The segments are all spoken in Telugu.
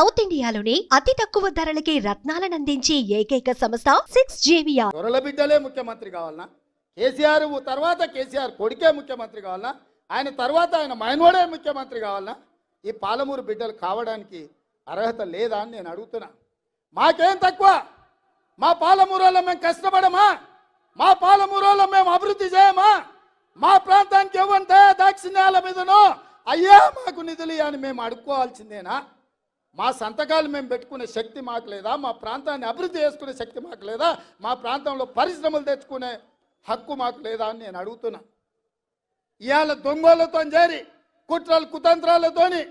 సౌత్ ఇండియాలోని అతి తక్కువ ధరలకి రత్నాలనందించే ఏకైక సంస్థ సిక్స్ జేవియా దొరల బిడ్డలే ముఖ్యమంత్రి కావాలనా కేసీఆర్ తర్వాత కేసీఆర్ కొడుకే ముఖ్యమంత్రి కావాలనా ఆయన తర్వాత ఆయన మైనోడే ముఖ్యమంత్రి కావాలనా ఈ పాలమూరు బిడ్డలు కావడానికి అర్హత లేదా అని నేను అడుగుతున్నా. మాకేం తక్కువ? మా పాలమూరులో మేము కష్టపడమా? మా పాలమూరులో మేము అభివృద్ధి చేయమా? మా ప్రాంతానికి ఇవ్వంటే దాక్షిణ్యాల మీదనో అయ్యా మాకు నిధులు అని మేము అడుక్కోవాల్సిందేనా? మా సంతకాలు మేము పెట్టుకునే శక్తి మాకు లేదా? మా ప్రాంతాన్ని అభివృద్ధి చేసుకునే శక్తి మాకు లేదా? మా ప్రాంతంలో పరిశ్రమలు తెచ్చుకునే హక్కు మాకు లేదా అని నేను అడుగుతున్నా. ఇవాళ దొంగలతో చేరి కుట్రలు కుతంత్రాలతోని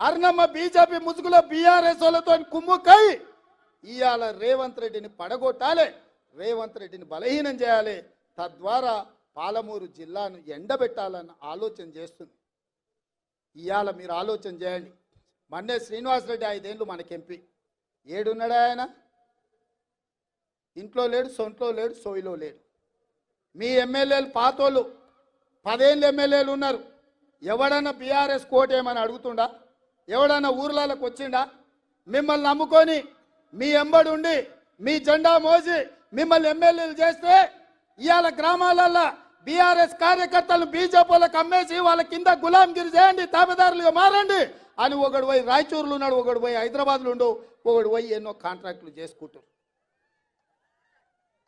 అర్ణమ్మ బీజేపీ ముసుగులో బీఆర్ఎస్ వాళ్ళతో కుమ్ముకై ఇవాళ రేవంత్ రెడ్డిని పడగొట్టాలి రేవంత్ రెడ్డిని బలహీనం చేయాలి. తద్వారా పాలమూరు జిల్లాను ఎండబెట్టాలన్న ఆలోచన చేస్తుంది. ఇవాళ మీరు ఆలోచన చేయండి. మన్నే శ్రీనివాసరెడ్డి ఐదేళ్ళు మనకి ఎంపీ. ఏడున్నాడా ఆయన? ఇంట్లో లేడు సొంట్లో లేడు సోయిలో లేడు. మీ ఎమ్మెల్యేలు పాతోళ్ళు పదేళ్ళు ఎమ్మెల్యేలు ఉన్నారు. ఎవడన్నా బీఆర్ఎస్ కోటేమని అడుగుతుండా? ఎవడన్నా ఊర్లలోకి వచ్చిండా? మిమ్మల్ని నమ్ముకొని మీ ఎంబడి ఉండి మీ జెండా మోసి మిమ్మల్ని ఎమ్మెల్యేలు చేస్తే ఇవాళ గ్రామాలల్లో బీఆర్ఎస్ కార్యకర్తలు బీజేపీలకు అమ్మేసి వాళ్ళ కింద గులాంగిరి చేయండి తాబేదారులుగా మారండి. అని ఒకడు పోయి రాయచూరులో ఉన్నాడు ఒకడు పోయి హైదరాబాద్లో ఉండు ఒకడు పోయి ఎన్నో కాంట్రాక్టులు చేసుకుంటారు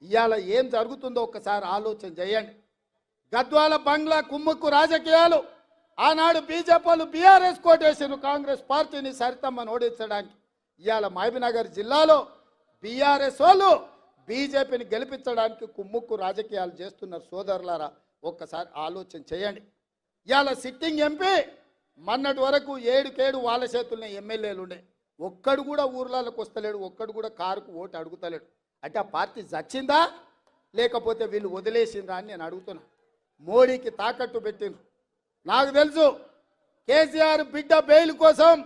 ఇవాళ ఏం జరుగుతుందో ఒక్కసారి ఆలోచన చేయండి. గద్వాల బంగ్లా కుమ్ముక్కు రాజకీయాలు. ఆనాడు బీజేపీలు బీఆర్ఎస్ కోటేసారు కాంగ్రెస్ పార్టీని సరితమ్మను ఓడించడానికి. ఇవాళ మహబీనగర్ జిల్లాలో బీఆర్ఎస్ వాళ్ళు బీజేపీని గెలిపించడానికి కుమ్ముక్కు రాజకీయాలు చేస్తున్నారు సోదరులారా. ఒక్కసారి ఆలోచన చేయండి. ఇవాళ సిట్టింగ్ ఎంపీ మొన్నటి వరకు ఏడుకేడు వాళ్ళ చేతుల్లో ఎమ్మెల్యేలు ఉండే ఒక్కడు కూడా ఊర్లలోకి వస్తలేడు ఒక్కడు కూడా కారుకు ఓటు అడుగుతలేడు. అంటే ఆ పార్టీ చచ్చిందా? లేకపోతే వీళ్ళు వదిలేసిందా అని నేను అడుగుతున్నా. మోడీకి తాకట్టు పెట్టిండ్రు. నాకు తెలుసు కేసీఆర్ బిడ్డ బెయిల్ కోసం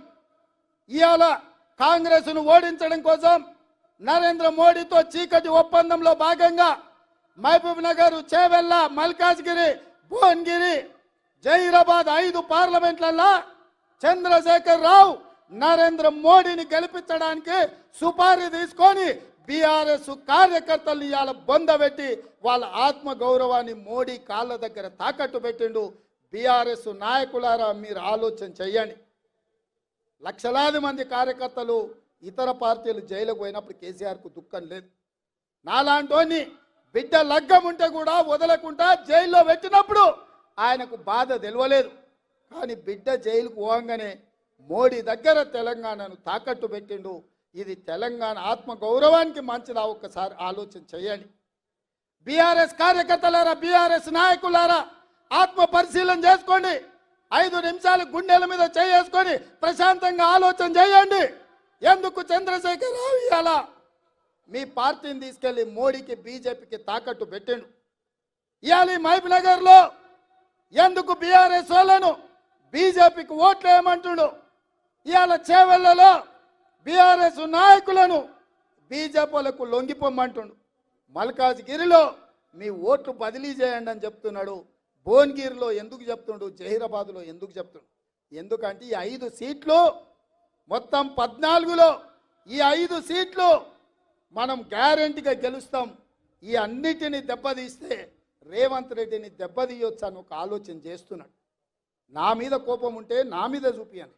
ఇవాళ కాంగ్రెస్ను ఓడించడం కోసం నరేంద్ర మోడీతో చీకటి ఒప్పందంలో భాగంగా మహబూబ్ నగర్ చేవెళ్ళ మల్కాజ్గిరి భువన్గిరి జైరాబాద్ ఐదు పార్లమెంట్లలో చంద్రశేఖర్ రావు నరేంద్ర మోడీని గెలిపించడానికి సుపారీ తీసుకొని బీఆర్ఎస్ కార్యకర్తలు ఇవాళ బొందబెట్టి వాళ్ళ ఆత్మ గౌరవాన్ని మోడీ కాళ్ళ దగ్గర తాకట్టు పెట్టిండు. బీఆర్ఎస్ నాయకులారా మీరు ఆలోచన చెయ్యండి. లక్షలాది మంది కార్యకర్తలు ఇతర పార్టీలు జైలుకు పోయినప్పుడు కేసీఆర్కు దుఃఖం లేదు. నాలాంటోని బిడ్డ లగ్గం ఉంటే కూడా వదలకుండా జైల్లో పెట్టినప్పుడు ఆయనకు బాధ తెలియలేదు కానీ బిడ్డ జైలుకు పోగానే మోడీ దగ్గర తెలంగాణను తాకట్టు పెట్టిండు. ఇది తెలంగాణ ఆత్మ గౌరవానికి మంచిదా? ఒక్కసారి ఆలోచన చేయండి. బీఆర్ఎస్ కార్యకర్తలారా బీఆర్ఎస్ నాయకులారా ఆత్మ పరిశీలన చేసుకోండి. ఐదు నిమిషాలు గుండెల మీద చేసుకొని ప్రశాంతంగా ఆలోచన చేయండి. ఎందుకు చంద్రశేఖర్ రావు ఇలా మీ పార్టీని తీసుకెళ్ళి మోడీకి బీజేపీకి తాకట్టు పెట్టిండు. ఇవాళ ఈ నగర్లో ఎందుకు బీఆర్ఎస్ వాళ్ళను? బీజేపీకి ఓట్లు వేయమంటుండు ఇవాళ చేవెళ్ళలో బీఆర్ఎస్ నాయకులను బీజేపీలకు లొంగిపోమంటుండు. మల్కాజ్గిరిలో మీ ఓట్లు బదిలీ చేయండి అని చెప్తున్నాడు. భువనగిరిలో ఎందుకు చెప్తుండు? జహీరాబాద్లో ఎందుకు చెప్తుండు? ఎందుకంటే ఈ ఐదు సీట్లు మొత్తం పద్నాలుగులో ఈ ఐదు సీట్లు మనం గ్యారంటీగా గెలుస్తాం. ఈ అన్నిటిని దెబ్బతీస్తే రేవంత్ రెడ్డిని దెబ్బతీయొచ్చు అని ఒక ఆలోచన చేస్తున్నాడు. నా మీద కోపం ఉంటే నా మీద చూపియండి.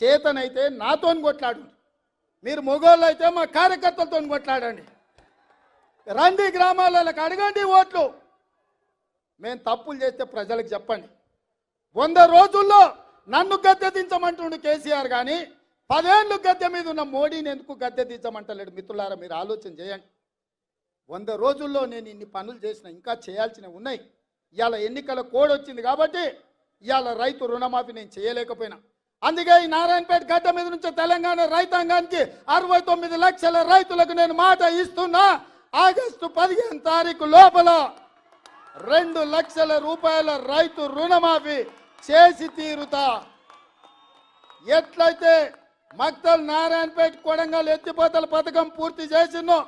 చేతనైతే నాతోని కొట్లాడు మీరు మొగోళ్ళు అయితే మా కార్యకర్తలతో కొట్లాడండి. రండి గ్రామాలకు అడగండి ఓట్లు. మేము తప్పులు చేస్తే ప్రజలకు చెప్పండి. వంద రోజుల్లో నన్ను గద్దె దించమంటుండు కేసీఆర్ కానీ పదేళ్ళు గద్దె మీద ఉన్న మోడీని ఎందుకు గద్దె దించమంటలేడు మిత్రులారా మీరు ఆలోచన చేయండి. వంద రోజుల్లో నేను ఇన్ని పనులు చేసిన ఇంకా చేయాల్సినవి ఉన్నాయి. ఇవాళ ఎన్నికల కోడ్ వచ్చింది కాబట్టి ఇవాళ రైతు రుణమాఫీ నేను చేయలేకపోయినా. అందుకే ఈ నారాయణపేట గడ్డ మీద నుంచి తెలంగాణ రైతాంగానికి అరవై తొమ్మిది లక్షల రైతులకు నేను మాట ఇస్తున్నా. ఆగస్టు పదిహేను తారీఖు లోపల రెండు లక్షల రూపాయల రైతు రుణమాఫీ చేసి తీరుతా. ఎట్లయితే మక్తల్ నారాయణపేట కొడంగల్ ఎత్తిపోతల పథకం పూర్తి చేసినో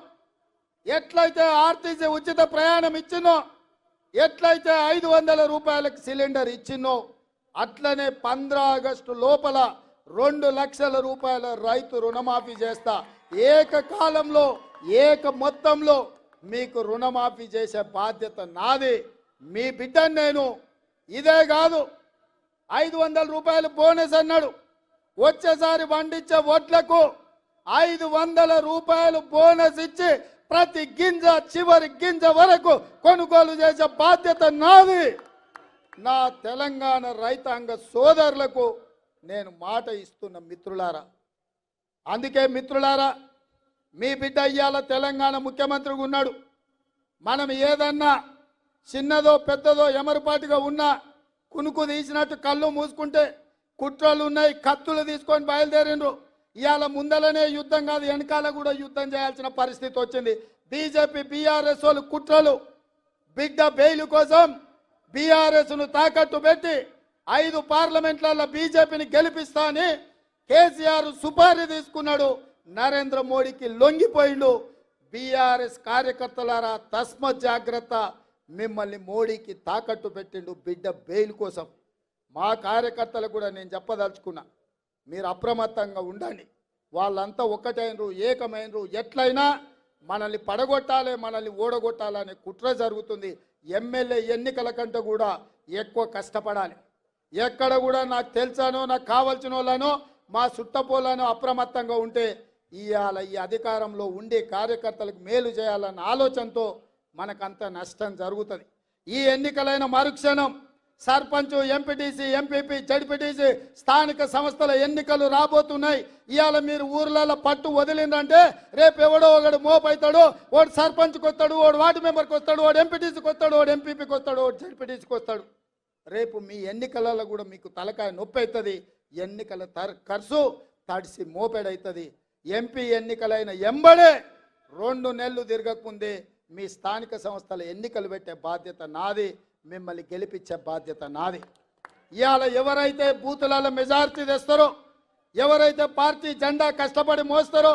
ఎట్లయితే ఆర్టీసీ ఉచిత ప్రయాణం ఇచ్చినో ఎట్లయితే ఐదు వందల రూపాయలకు సిలిండర్ ఇచ్చినో అట్లనే పంద్ర ఆగస్టు లోపల రెండు లక్షల రూపాయల రైతు రుణమాఫీ చేస్తా. ఏకకాలంలో ఏక మొత్తంలో మీకు రుణమాఫీ చేసే బాధ్యత నాది. మీ బిడ్డను నేను ఇదే కాదు ఐదు వందల రూపాయలు బోనస్ అన్నాడు. వచ్చేసారి పండించే వడ్లకు ఐదు వందల రూపాయలు బోనస్ ఇచ్చి ప్రతి గింజ చివరి గింజ వరకు కొనుగోలు చేసే బాధ్యత నాది. నా తెలంగాణ రైతాంగ సోదరులకు నేను మాట ఇస్తున్న మిత్రులారా అందుకే మిత్రులారా మీ బిడ్డ ఇయ్యాల తెలంగాణ ముఖ్యమంత్రిగా ఉన్నాడు. మనం ఏదన్నా చిన్నదో పెద్దదో ఎమరపాటిగా ఉన్నా కునుకు తీసినట్టు కళ్ళు మూసుకుంటే కుట్రలు ఉన్నాయి కత్తులు తీసుకొని బయలుదేరిండ్రు. ఇవాళ ముందలనే యుద్ధం కాదు వెనకాల కూడా యుద్ధం చేయాల్సిన పరిస్థితి వచ్చింది. బీజేపీ బీఆర్ఎస్ వాళ్ళు కుట్రలు బిడ్డ బెయిల్ కోసం బీఆర్ఎస్ను తాకట్టు పెట్టి ఐదు పార్లమెంట్లలో బీజేపీని గెలిపిస్తా అని కేసీఆర్ సుపారీ తీసుకున్నాడు. నరేంద్ర మోడీకి లొంగిపోయిండు. బీఆర్ఎస్ కార్యకర్తలారా తస్మత్ జాగ్రత్త. మిమ్మల్ని మోడీకి తాకట్టు పెట్టిండు బిడ్డ బెయిల్ కోసం. మా కార్యకర్తలు కూడా నేను చెప్పదలుచుకున్నా. మీరు అప్రమత్తంగా ఉండండి. వాళ్ళంతా ఒక్కటైనరు ఏకమైనరు. ఎట్లయినా మనల్ని పడగొట్టాలి మనల్ని ఓడగొట్టాలనే కుట్ర జరుగుతుంది. ఎమ్మెల్యే ఎన్నికల కంటే కూడా ఎక్కువ కష్టపడాలి. ఎక్కడ కూడా నాకు తెలిసానో నాకు కావాల్సిన వాళ్ళనో మా చుట్టపోలను అప్రమత్తంగా ఉంటే ఇవాళ ఈ అధికారంలో ఉండే కార్యకర్తలకు మేలు చేయాలన్న ఆలోచనతో మనకంత నష్టం జరుగుతుంది. ఈ ఎన్నికలైన మరుక్షణం సర్పంచ్ ఎంపీటీసీ ఎంపీపీ జడ్పీటీసీ స్థానిక సంస్థల ఎన్నికలు రాబోతున్నాయి. ఇవాళ మీరు ఊర్లలో పట్టు వదిలిందంటే రేపు ఎవడో ఒకడు మోపైతాడు వాడు సర్పంచ్కి వస్తాడు వాడు వార్డు మెంబర్కి వస్తాడు వాడు ఎంపీటీసీకి వస్తాడు వాడు ఎంపీపీకి వస్తాడు వాడు జడ్పీటీసీకి వస్తాడు. రేపు మీ ఎన్నికలలో కూడా మీకు తలకాయ నొప్పి అవుతుంది. ఎన్నికల తర్ ఖర్చు తడిసి మోపెడవుతుంది ఎంపీ ఎన్నికలైన ఎంబడే రెండు నెలలు తిరగకముందే మీ స్థానిక సంస్థల ఎన్నికలు పెట్టే బాధ్యత నాది. మిమ్మల్ని గెలిపించే బాధ్యత నాది. ఇవాళ ఎవరైతే బూతులలో మెజార్టీ తెస్తారో ఎవరైతే పార్టీ జెండా కష్టపడి మోస్తారో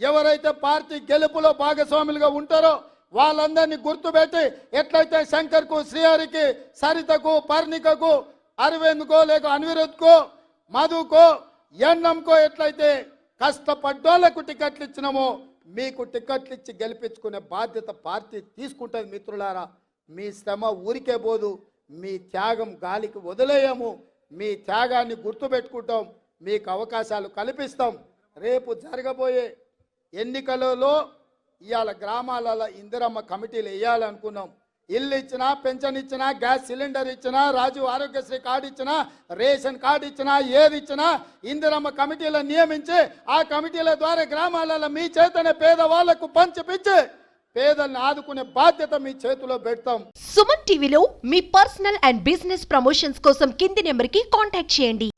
ఎవరైతే పార్టీ గెలుపులో భాగస్వాములుగా ఉంటారో వాళ్ళందరినీ గుర్తుపెట్టి ఎట్లయితే శంకర్కు శ్రీహరికి సరితకు పర్ణికకు అరవింద్కో లేక అనిరుద్కో మధుకో ఎన్నంకో ఎట్లయితే కష్టపడ్డోళ్ళకు టికెట్లు ఇచ్చినామో మీకు టికెట్లు ఇచ్చి గెలిపించుకునే బాధ్యత పార్టీ తీసుకుంటుంది మిత్రులారా. మీ శ్రమ ఊరికే పోదు మీ త్యాగం గాలికి వదిలేయము. మీ త్యాగాన్ని గుర్తుపెట్టుకుంటాం మీకు అవకాశాలు కల్పిస్తాం. రేపు జరగబోయే ఎన్నికలలో ఇవాళ గ్రామాలలో ఇందిరమ్మ కమిటీలు వేయాలనుకున్నాం. ఇల్లు ఇచ్చినా పెన్షన్ ఇచ్చినా గ్యాస్ సిలిండర్ ఇచ్చినా రాజు ఆరోగ్యశ్రీ కార్డు ఇచ్చినా రేషన్ కార్డు ఇచ్చినా ఏది ఇచ్చినా ఇందిరమ్మ కమిటీలను నియమించి ఆ కమిటీల ద్వారా గ్రామాలలో మీ చేతనే పేదవాళ్ళకు పంచిపించి పేదల్ని ఆదుకునే బాధ్యత మీ చేతిలో పెడతాం. సుమన్ టీవీలో మీ పర్సనల్ అండ్ బిజినెస్ ప్రమోషన్స్ కోసం కింది నెంబర్కి కాంటాక్ట్ చేయండి.